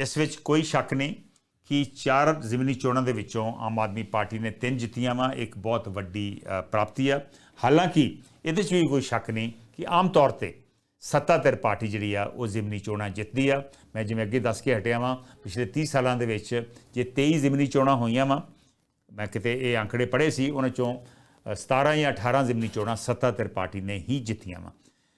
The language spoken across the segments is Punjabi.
ਇਸ ਵਿੱਚ ਕੋਈ ਸ਼ੱਕ ਨਹੀਂ ਕਿ ਚਾਰ ਜ਼ਿਮਨੀ ਚੋਣਾਂ ਦੇ ਵਿੱਚੋਂ ਆਮ ਆਦਮੀ ਪਾਰਟੀ ਨੇ ਤਿੰਨ ਜਿੱਤੀਆਂ ਵਾ ਇੱਕ ਬਹੁਤ ਵੱਡੀ ਪ੍ਰਾਪਤੀ ਆ। ਹਾਲਾਂਕਿ ਇਹਦੇ 'ਚ ਵੀ ਕੋਈ ਸ਼ੱਕ ਨਹੀਂ ਕਿ ਆਮ ਤੌਰ ਤੇ ਸੱਤਾਧਿਰ ਪਾਰਟੀ ਜਿਹੜੀ ਆ ਉਹ ਜ਼ਿਮਨੀ ਚੋਣਾਂ ਜਿੱਤਦੀ ਆ। ਮੈਂ ਜਿਵੇਂ ਅੱਗੇ ਦੱਸ ਕੇ ਹਟਿਆ ਵਾਂ ਪਿਛਲੇ 30 ਸਾਲਾਂ ਦੇ ਵਿੱਚ ਜੇ 23 ਜ਼ਿਮਨੀ ਚੋਣਾਂ ਹੋਈਆਂ ਵਾ ਮੈਂ ਕਿਤੇ ਇਹ ਅੰਕੜੇ ਪੜ੍ਹੇ ਸੀ ਉਹਨਾਂ ਚੋਂ ਅ, 17 ਜਾਂ 18 ਜ਼ਿਮਨੀ ਚੋਣਾਂ ਸੱਤਾਧਰ ਪਾਰਟੀ ਨੇ ਹੀ ਜਿੱਤੀਆਂ ਵਾ।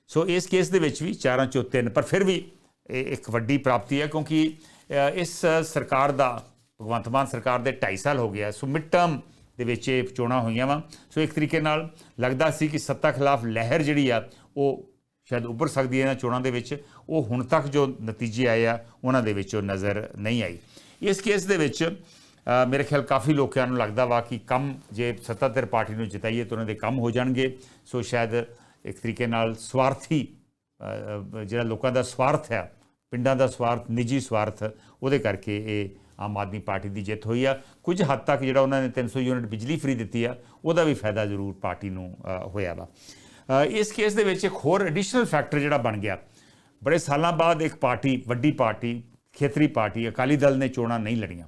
ਸੋ ਇਸ ਕੇਸ ਦੇ ਵਿੱਚ ਵੀ ਚਾਰਾਂ ਚੋਂ ਤਿੰਨ ਪਰ ਫਿਰ ਵੀ ਇਹ ਇੱਕ ਵੱਡੀ ਪ੍ਰਾਪਤੀ ਹੈ ਕਿਉਂਕਿ ਇਸ ਸਰਕਾਰ ਦਾ, ਭਗਵੰਤ ਮਾਨ ਸਰਕਾਰ ਦੇ 2.5 ਸਾਲ ਹੋ ਗਿਆ ਸੋ ਮਿਡ ਟਰਮ ਦੇ ਵਿੱਚ ਇਹ ਚੋਣਾਂ ਹੋਈਆਂ ਵਾ। ਸੋ ਇੱਕ ਤਰੀਕੇ ਨਾਲ ਲੱਗਦਾ ਸੀ ਕਿ ਸੱਤਾ ਖਿਲਾਫ ਲਹਿਰ ਜਿਹੜੀ ਆ, ਉਹ ਸ਼ਾਇਦ ਉੱਭਰ ਸਕਦੀ ਹੈ ਇਹਨਾਂ ਚੋਣਾਂ ਦੇ ਵਿੱਚ। ਉਹ ਹੁਣ ਤੱਕ ਜੋ ਨਤੀਜੇ ਆਏ ਆ, ਉਹਨਾਂ ਦੇ ਵਿੱਚ ਉਹ ਨਜ਼ਰ ਨਹੀਂ ਆਈ। ਇਸ ਕੇਸ ਦੇ ਵਿੱਚ ਮੇਰੇ ਖਿਆਲ ਕਾਫੀ ਲੋਕਾਂ ਨੂੰ ਲੱਗਦਾ ਵਾ ਕਿ ਕੰਮ ਜੇ ਸੱਤਾਧਰ ਪਾਰਟੀ ਨੂੰ ਜਿਤਾਈਏ ਤਾਂ ਉਹਨਾਂ ਦੇ ਕੰਮ ਹੋ ਜਾਣਗੇ। ਸੋ ਸ਼ਾਇਦ ਇੱਕ ਤਰੀਕੇ ਨਾਲ ਸਵਾਰਥੀ ਜਿਹੜਾ ਲੋਕਾਂ ਦਾ ਸਵਾਰਥ ਹੈ ਪਿੰਡਾਂ ਦਾ ਸਵਾਰਥ, ਨਿੱਜੀ ਸਵਾਰਥ, ਉਹਦੇ ਕਰਕੇ ਇਹ ਆਮ ਆਦਮੀ ਪਾਰਟੀ ਦੀ ਜਿੱਤ ਹੋਈ ਆ। ਕੁਝ ਹੱਦ ਤੱਕ ਜਿਹੜਾ ਉਹਨਾਂ ਨੇ 300 ਯੂਨਿਟ ਬਿਜਲੀ ਫ੍ਰੀ ਦਿੱਤੀ ਆ, ਉਹਦਾ ਵੀ ਫਾਇਦਾ ਜ਼ਰੂਰ ਪਾਰਟੀ ਨੂੰ ਹੋਇਆ ਵਾ। ਇਸ ਕੇਸ ਦੇ ਵਿੱਚ ਇੱਕ ਹੋਰ ਐਡੀਸ਼ਨਲ ਫੈਕਟਰ ਜਿਹੜਾ ਬਣ ਗਿਆ। ਬੜੇ ਸਾਲਾਂ ਬਾਅਦ ਇੱਕ ਪਾਰਟੀ, ਵੱਡੀ ਪਾਰਟੀ, ਖੇਤਰੀ ਪਾਰਟੀ, ਅਕਾਲੀ ਦਲ ਨੇ ਚੋਣਾਂ ਨਹੀਂ ਲੜੀਆਂ।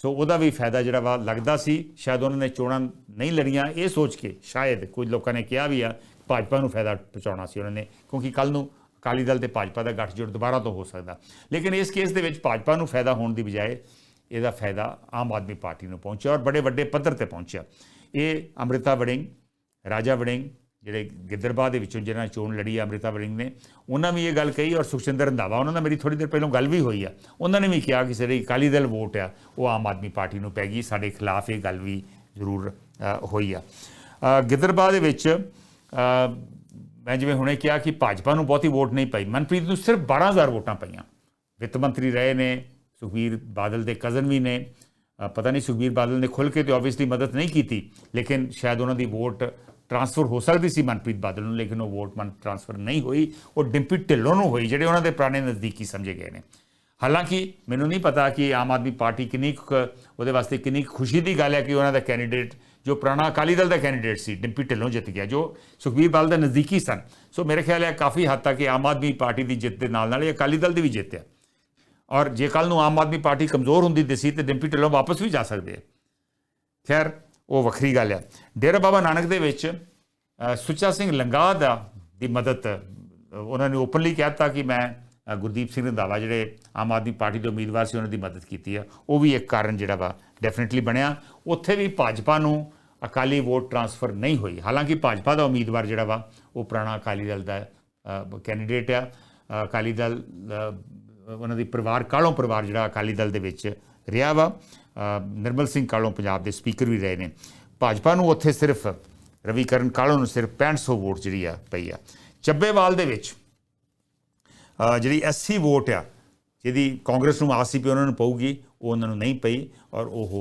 ਸੋ ਉਹਦਾ ਵੀ ਫਾਇਦਾ ਜਿਹੜਾ ਵਾ, ਲੱਗਦਾ ਸੀ, ਸ਼ਾਇਦ ਉਹਨਾਂ ਨੇ ਚੋਣਾਂ ਨਹੀਂ ਲੜੀਆਂ। ਇਹ ਸੋਚ ਕੇ ਸ਼ਾਇਦ ਕੁਝ ਲੋਕਾਂ ਨੇ ਕਿਹਾ ਵੀ ਆ, ਭਾਜਪਾ ਨੂੰ ਫਾਇਦਾ ਪਹੁੰਚਾਉਣਾ ਸੀ ਉਹਨਾਂ ਨੇ, ਕਿਉਂਕਿ ਕੱਲ ਨੂੰ ਅਕਾਲੀ ਦਲ ਤੇ ਭਾਜਪਾ ਦਾ ਗੱਠਜੋੜ ਦੁਬਾਰਾ ਤੋਂ ਹੋ ਸਕਦਾ। ਲੇਕਿਨ ਇਸ ਕੇਸ ਦੇ ਵਿੱਚ ਭਾਜਪਾ ਨੂੰ ਫਾਇਦਾ ਹੋਣ ਦੀ ਬਜਾਏ ਇਹਦਾ ਫਾਇਦਾ ਆਮ ਆਦਮੀ ਪਾਰਟੀ ਨੂੰ ਪਹੁੰਚਿਆ ਔਰ ਬੜੇ ਵੱਡੇ ਪੱਧਰ ਤੇ ਪਹੁੰਚਿਆ। ਇਹ ਅੰਮ੍ਰਿਤਾ ਵੜਿੰਗ, ਰਾਜਾ ਵੜਿੰਗ, ਜਿਹੜੇ ਗਿੱਦਰਬਾਹ ਦੇ ਵਿੱਚੋਂ ਜਿਹਨਾਂ ਚੋਣ ਲੜੀ ਆ ਅੰਮ੍ਰਿਤਾ ਵੜਿੰਗ ਨੇ, ਉਹਨਾਂ ਵੀ ਇਹ ਗੱਲ ਕਹੀ ਔਰ ਸੁਖਚੰਦਰ ਰੰਧਾਵਾ, ਉਹਨਾਂ ਨਾਲ ਮੇਰੀ ਥੋੜੀ ਦੇਰ ਪਹਿਲਾਂ ਗੱਲ ਵੀ ਹੋਈ ਆ। ਉਹਨਾਂ ਨੇ ਵੀ ਕਿਹਾ ਕਿ ਜਿਹੜੀ ਅਕਾਲੀ ਦਲ ਵੋਟ ਆ, ਉਹ ਆਮ ਆਦਮੀ ਪਾਰਟੀ ਨੂੰ ਪੈ ਗਈ, ਸਾਡੇ ਖਿਲਾਫ ਇਹ ਗੱਲ ਵੀ ਜ਼ਰੂਰ ਹੋਈ ਆ। ਗਿੱਦਰਬਾਹ ਦੇ ਵਿੱਚ ਮੈਂ ਜਿਵੇਂ ਹੁਣੇ ਕਿਹਾ ਕਿ ਭਾਜਪਾ ਨੂੰ ਬਹੁਤੀ ਵੋਟ ਨਹੀਂ ਪਈ। ਮਨਪ੍ਰੀਤ ਨੂੰ ਸਿਰਫ 12000 ਵੋਟਾਂ ਪਈਆਂ। ਵਿੱਤ ਮੰਤਰੀ ਰਹੇ ਨੇ, ਸੁਖਬੀਰ ਬਾਦਲ ਦੇ ਕਜ਼ਨ ਵੀ ਨੇ। ਪਤਾ ਨਹੀਂ ਸੁਖਬੀਰ ਬਾਦਲ ਨੇ ਖੁੱਲ ਕੇ ਤੇ ਆਬਵੀਅਸਲੀ ਮਦਦ ਨਹੀਂ ਕੀਤੀ, ਲੇਕਿਨ ਸ਼ਾਇਦ ਉਹਨਾਂ ਦੀ ਵੋਟ ਟ੍ਰਾਂਸਫਰ ਹੋ ਸਕਦੀ ਸੀ ਮਨਪ੍ਰੀਤ ਬਾਦਲ ਨੂੰ, ਲੇਕਿਨ ਉਹ ਵੋਟ ਮਨ ਟ੍ਰਾਂਸਫਰ ਨਹੀਂ ਹੋਈ। ਉਹ ਡਿੰਪੀ ਢਿੱਲੋਂ ਨੂੰ ਹੋਈ, ਜਿਹੜੇ ਉਹਨਾਂ ਦੇ ਪੁਰਾਣੇ ਨਜ਼ਦੀਕੀ ਸਮਝੇ ਗਏ ਨੇ। ਹਾਲਾਂਕਿ ਮੈਨੂੰ ਨਹੀਂ ਪਤਾ ਕਿ ਆਮ ਆਦਮੀ ਪਾਰਟੀ ਕਿੰਨੀ ਕੁ ਉਹਦੇ ਵਾਸਤੇ ਕਿੰਨੀ ਕੁ ਖੁਸ਼ੀ ਦੀ ਗੱਲ ਹੈ ਕਿ ਉਹਨਾਂ ਦਾ ਕੈਂਡੀਡੇਟ ਜੋ ਪੁਰਾਣਾ ਅਕਾਲੀ ਦਲ ਦਾ ਕੈਂਡੀਡੇਟ ਸੀ, ਡਿੰਪੀ ਢਿੱਲੋਂ ਜਿੱਤ ਗਿਆ, ਜੋ ਸੁਖਬੀਰ ਬਾਦਲ ਦਾ ਨਜ਼ਦੀਕੀ ਸਨ। ਸੋ ਮੇਰੇ ਖਿਆਲ ਹੈ ਕਾਫੀ ਹੱਦ ਤੱਕ ਇਹ ਆਮ ਆਦਮੀ ਪਾਰਟੀ ਦੀ ਜਿੱਤ ਦੇ ਨਾਲ ਨਾਲ ਇਹ ਅਕਾਲੀ ਦਲ ਦੀ ਵੀ ਜਿੱਤ ਹੈ। ਔਰ ਜੇ ਕੱਲ ਨੂੰ ਆਮ ਆਦਮੀ ਪਾਰਟੀ ਕਮਜ਼ੋਰ ਹੁੰਦੀ ਦਿਸੀ, ਤੇ ਡਿੰਪੀ ਢਿੱਲੋਂ ਵਾਪਸ ਵੀ ਜਾ ਸਕਦੇ ਆ ਖੈਰ, ਉਹ ਵੱਖਰੀ ਗੱਲ ਆ ਡੇਰਾ ਬਾਬਾ ਨਾਨਕ ਦੇ ਵਿੱਚ ਸੁੱਚਾ ਸਿੰਘ ਲੰਗਾ ਦਾ ਦੀ ਮਦਦ, ਉਹਨਾਂ ਨੇ ਓਪਨਲੀ ਕਹਿਤਾ ਕਿ ਮੈਂ ਗੁਰਦੀਪ ਸਿੰਘ ਰੰਧਾਵਾ ਜਿਹੜੇ ਆਮ ਆਦਮੀ ਪਾਰਟੀ ਦੇ ਉਮੀਦਵਾਰ ਸੀ, ਉਹਨਾਂ ਦੀ ਮਦਦ ਕੀਤੀ ਆ ਉਹ ਵੀ ਇੱਕ ਕਾਰਨ ਜਿਹੜਾ ਵਾ ਡੈਫੀਨਿਟਲੀ ਬਣਿਆ। ਉੱਥੇ ਵੀ ਭਾਜਪਾ ਨੂੰ ਅਕਾਲੀ ਵੋਟ ਟਰਾਂਸਫਰ ਨਹੀਂ ਹੋਈ। ਹਾਲਾਂਕਿ ਭਾਜਪਾ ਦਾ ਉਮੀਦਵਾਰ ਜਿਹੜਾ ਵਾ, ਉਹ ਪੁਰਾਣਾ ਅਕਾਲੀ ਦਲ ਦਾ ਕੈਂਡੀਡੇਟ ਆ। ਅਕਾਲੀ ਦਲ ਉਹਨਾਂ ਦੀ ਪਰਿਵਾਰ ਕਾਲੋਂ ਪਰਿਵਾਰ ਜਿਹੜਾ ਅਕਾਲੀ ਦਲ ਦੇ ਵਿੱਚ ਰਿਹਾ ਵਾ ਨਿਰਮਲ ਸਿੰਘ ਕਾਲੋਂ ਪੰਜਾਬ ਦੇ ਸਪੀਕਰ ਵੀ ਰਹੇ ਨੇ। ਭਾਜਪਾ ਨੂੰ ਉੱਥੇ ਸਿਰਫ ਰਵੀਕਰਨ ਕਾਲੋਂ ਨੂੰ ਸਿਰਫ 6500 ਵੋਟ ਜਿਹੜੀ ਆ, ਪਈ ਆ। ਚੱਬੇਵਾਲ ਦੇ ਵਿੱਚ ਜਿਹੜੀ ਐਸਸੀ ਵੋਟ ਆ, ਜਿਹਦੀ ਕਾਂਗਰਸ ਨੂੰ ਆਸ ਸੀ ਪਈ ਉਹਨਾਂ ਨੂੰ ਪਊਗੀ, ਉਹ ਉਹਨਾਂ ਨੂੰ ਨਹੀਂ ਪਈ ਔਰ ਉਹ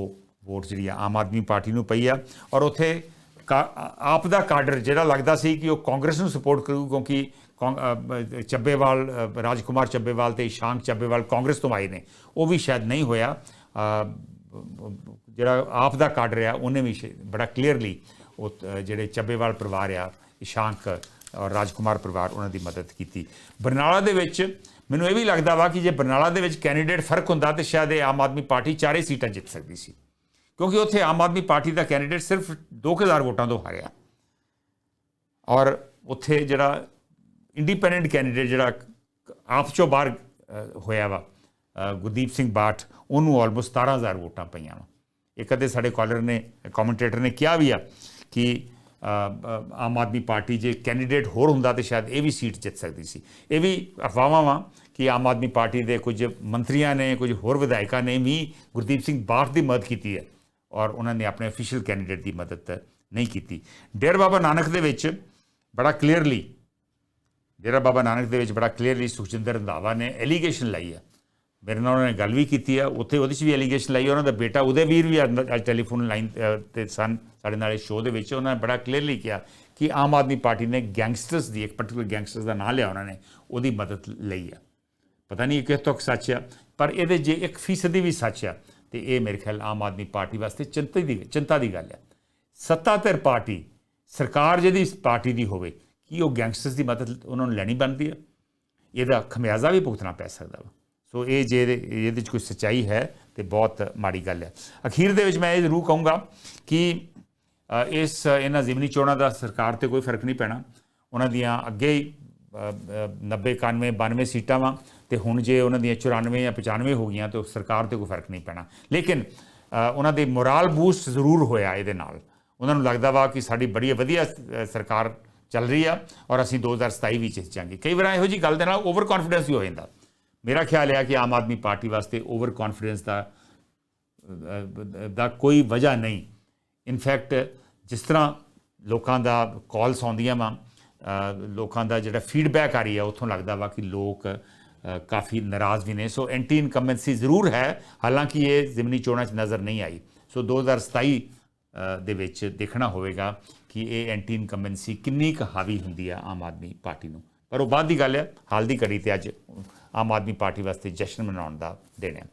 ਵੋਟ ਜਿਹੜੀ ਆ ਆਮ ਆਦਮੀ ਪਾਰਟੀ ਨੂੰ ਪਈ ਆ। ਔਰ ਉੱਥੇ ਕਾ- ਆਪ ਦਾ ਕਾਡਰ ਜਿਹੜਾ ਲੱਗਦਾ ਸੀ ਕਿ ਉਹ ਕਾਂਗਰਸ ਨੂੰ ਸਪੋਰਟ ਕਰੂ ਕਿਉਂਕਿ ਕਾਂ- ਚੱਬੇਵਾਲ ਅ, ਰਾਜਕੁਮਾਰ ਚੱਬੇਵਾਲ ਤੇ ਸ਼ਾਂਕ ਚੱਬੇਵਾਲ ਕਾਂਗਰਸ ਤੋਂ ਆਏ ਨੇ। ਉਹ ਵੀ ਸ਼ਾਇਦ ਨਹੀਂ ਹੋਇਆ। ਜਿਹੜਾ ਆਪ ਦਾ ਕਾਡਰ ਆ ਉਹਨੇ ਵੀ ਬੜਾ ਕਲੀਅਰਲੀ ਉਹ ਜਿਹੜੇ ਚੱਬੇਵਾਲ ਪਰਿਵਾਰ ਆ ਇਸ਼ਾਂਕ ਔਰ ਰਾਜਕੁਮਾਰ ਪਰਿਵਾਰ ਉਹਨਾਂ ਦੀ ਮਦਦ ਕੀਤੀ। ਬਰਨਾਲਾ ਦੇ ਵਿੱਚ ਮੈਨੂੰ ਇਹ ਵੀ ਲੱਗਦਾ ਵਾ ਕਿ ਜੇ ਬਰਨਾਲਾ ਦੇ ਵਿੱਚ ਕੈਂਡੀਡੇਟ ਫ਼ਰਕ ਹੁੰਦਾ ਤੇ ਸ਼ਾਇਦ ਇਹ ਆਮ ਆਦਮੀ ਪਾਰਟੀ ਚਾਰੇ ਸੀਟਾਂ ਜਿੱਤ ਸਕਦੀ ਸੀ। ਕਿਉਂਕਿ ਉੱਥੇ ਆਮ ਆਦਮੀ ਪਾਰਟੀ ਦਾ ਕੈਂਡੀਡੇਟ ਸਿਰਫ 2000 ਵੋਟਾਂ ਤੋਂ ਹਾਰਿਆ। ਔਰ ਉੱਥੇ ਜਿਹੜਾ ਇੰਡੀਪੈਂਡੈਂਟ ਕੈਂਡੀਡੇਟ ਜਿਹੜਾ ਆਪ ਚੋਂ ਬਾਹਰ ਹੋਇਆ ਵਾ ਗੁਰਦੀਪ ਸਿੰਘ ਬਾਠ, ਉਹਨੂੰ ਆਲਮੋਸਟ 17000 ਵੋਟਾਂ ਪਈਆਂ ਵਾ। ਇੱਕ ਅਦੇ ਸਾਡੇ ਕਾਲਰ ਨੇ ਕਮੈਂਟੇਟਰ ਨੇ ਕਿਹਾ ਵੀ ਆ ਕਿ ਆਮ ਆਦਮੀ ਪਾਰਟੀ ਜੇ ਕੈਂਡੀਡੇਟ ਹੋਰ ਹੁੰਦਾ ਤੇ ਸ਼ਾਇਦ ਇਹ ਵੀ ਸੀਟ ਜਿੱਤ ਸਕਦੀ ਸੀ। ਇਹ ਵੀ ਅਫਵਾਹਾਂ ਵਾ ਕਿ ਆਮ ਆਦਮੀ ਪਾਰਟੀ ਦੇ ਕੁਝ ਮੰਤਰੀਆਂ ਨੇ, ਕੁਝ ਹੋਰ ਵਿਧਾਇਕਾਂ ਨੇ ਵੀ ਗੁਰਦੀਪ ਸਿੰਘ ਬਾਠ ਦੀ ਮਦਦ ਕੀਤੀ ਹੈ ਔਰ ਉਹਨਾਂ ਨੇ ਆਪਣੇ ਅਫੀਸ਼ੀਅਲ ਕੈਂਡੀਡੇਟ ਦੀ ਮਦਦ ਨਹੀਂ ਕੀਤੀ। ਡੇਰ ਬਾਬਾ ਨਾਨਕ ਦੇ ਵਿੱਚ ਬੜਾ ਕਲੀਅਰਲੀ ਡੇਰਾ ਬਾਬਾ ਨਾਨਕ ਦੇ ਵਿੱਚ ਬੜਾ ਕਲੀਅਰਲੀ ਸੁਖਜਿੰਦਰ ਰੰਧਾਵਾ ਨੇ ਐਲੀਗੇਸ਼ਨ ਲਾਈ ਆ। ਮੇਰੇ ਨਾਲ ਉਹਨਾਂ ਨੇ ਗੱਲ ਵੀ ਕੀਤੀ ਆ, ਉੱਥੇ ਉਹਦੇ 'ਚ ਵੀ ਐਲੀਗੇਸ਼ਨ ਲਾਈ ਉਹਨਾਂ ਦਾ ਬੇਟਾ ਉਹਦੇ ਵੀਰ ਵੀ ਅੱਜ ਅੱਜ ਟੈਲੀਫੋਨ ਲਾਈਨ ਤੇ ਸਨ, ਸਾਡੇ ਨਾਲ ਇਸ ਸ਼ੋਅ ਦੇ ਵਿੱਚ। ਉਹਨਾਂ ਨੇ ਬੜਾ ਕਲੀਅਰਲੀ ਕਿਹਾ ਕਿ ਆਮ ਆਦਮੀ ਪਾਰਟੀ ਨੇ ਗੈਂਗਸਟਰਸ ਦੀ, ਇੱਕ ਪਾਰਟਿਕੂਲਰ ਗੈਂਗਸਟਰਸ ਦਾ ਨਾਂ ਲਿਆ ਉਹਨਾਂ ਨੇ, ਉਹਦੀ ਮਦਦ ਲਈ ਆ। ਪਤਾ ਨਹੀਂ ਇਹ ਕਿਸ ਤੱਕ ਸੱਚ ਆ, ਪਰ ਇਹਦੇ ਜੇ 1% ਵੀ ਸੱਚ ਆ। ਤੇ ਇਹ ਮੇਰੇ ਖਿਆਲ ਆਮ ਆਦਮੀ ਪਾਰਟੀ ਵਾਸਤੇ ਚਿੰਤਾ ਦੀ ਚਿੰਤਾ ਦੀ ਗੱਲ ਹੈ। ਸੱਤਾਧਰ ਪਾਰਟੀ ਸਰਕਾਰ ਜਿਹਦੀ ਇਸ ਪਾਰਟੀ ਦੀ ਹੋਵੇ ਕੀ ਉਹ ਗੈਂਗਸਟਰਸ ਦੀ ਮਦਦ ਉਹਨਾਂ ਨੂੰ ਲੈਣੀ ਬਣਦੀ ਹੈ? ਇਹਦਾ ਖਮਿਆਜ਼ਾ ਵੀ ਭੁਗਤਣਾ ਪੈ ਸਕਦਾ ਵਾ। ਸੋ ਇਹ ਜੇ ਇਹਦੇ ਇਹਦੇ ਵਿੱਚ ਕੋਈ ਸੱਚਾਈ ਹੈ ਤੇ ਬਹੁਤ ਮਾੜੀ ਗੱਲ ਹੈ। ਅਖੀਰ ਦੇ ਵਿੱਚ ਮੈਂ ਇਹ ਜ਼ਰੂਰ ਕਹੂੰਗਾ ਕਿ ਇਸ ਇਹਨਾਂ ਜ਼ਿਮਨੀ ਚੋਣਾਂ ਦਾ ਸਰਕਾਰ ਤੇ ਕੋਈ ਫ਼ਰਕ ਨਹੀਂ ਪੈਣਾ। ਉਹਨਾਂ ਦੀਆਂ ਅੱਗੇ ਹੀ ਅ, ਅ, 90 91 92 ਸੀਟਾਂ ਵਾ। ਤੇ ਹੁਣ ਜੇ ਉਹਨਾਂ ਦੀਆਂ 94 ਜਾਂ 95 ਹੋ ਗਈਆਂ ਤਾਂ ਸਰਕਾਰ ਤੇ ਕੋਈ ਫ਼ਰਕ ਨਹੀਂ ਪੈਣਾ। ਲੇਕਿਨ ਉਹਨਾਂ ਦੇ ਮੋਰਲ ਬੂਸਟ ਜ਼ਰੂਰ ਹੋਇਆ ਇਹਦੇ ਨਾਲ। ਉਹਨਾਂ ਨੂੰ ਲੱਗਦਾ ਵਾ ਕਿ ਸਾਡੀ ਬੜੀ ਵਧੀਆ ਸਰਕਾਰ ਚੱਲ ਰਹੀ ਆ ਔਰ ਅਸੀਂ 2027 ਵਿੱਚ ਜਿੱਤਾਂਗੇ ਕਈ ਵਾਰ ਇਹੋ ਜੀ ਗੱਲ ਦੇ ਨਾਲ ਓਵਰ ਕੌਨਫੀਡੈਂਸ ਵੀ ਹੋ ਜਾਂਦਾ। ਮੇਰਾ ਖਿਆਲ ਹੈ ਕਿ ਆਮ ਆਦਮੀ ਪਾਰਟੀ ਵਾਸਤੇ ਓਵਰ ਕੌਨਫੀਡੈਂਸ ਦਾ ਦਾ ਕੋਈ ਵਜ੍ਹਾ ਨਹੀਂ। ਇਨਫੈਕਟ ਜਿਸ ਤਰ੍ਹਾਂ ਲੋਕਾਂ ਦਾ ਕਾਲਸ ਆਉਂਦੀਆਂ ਵਾ ਲੋਕਾਂ ਦਾ ਜਿਹੜਾ ਫੀਡਬੈਕ ਆ ਰਹੀ ਹੈ ਉੱਥੋਂ ਲੱਗਦਾ ਵਾ ਕਿ ਲੋਕ ਕਾਫੀ ਨਾਰਾਜ਼ ਵੀ ਨੇ। ਸੋ ਐਂਟੀ ਇਨਕੰਬੈਂਸੀ ਜ਼ਰੂਰ ਹੈ। ਹਾਲਾਂਕਿ ਇਹ ਜ਼ਿਮਨੀ ਚੋਣਾਂ 'ਚ ਨਜ਼ਰ ਨਹੀਂ ਆਈ। ਸੋ 2027 ਅ, ਦੇ ਵਿੱਚ ਦੇਖਣਾ ਹੋਵੇਗਾ ਕਿ ਇਹ ਐਂਟੀ ਇਨਕੰਬੈਂਸੀ ਕਿੰਨੀ ਕੁ ਹਾਵੀ ਹੁੰਦੀ ਹੈ ਆਮ ਆਦਮੀ ਪਾਰਟੀ ਨੂੰ। ਪਰ ਉਹ ਬਾਅਦ ਦੀ ਗੱਲ ਹੈ ਹਾਲ ਦੀ ਘੜੀ ਤੇ ਅੱਜ ਆਮ ਆਦਮੀ ਪਾਰਟੀ ਵਾਸਤੇ ਜਸ਼ਨ ਮਨਾਉਣ ਦਾ ਦਿਨ ਹੈ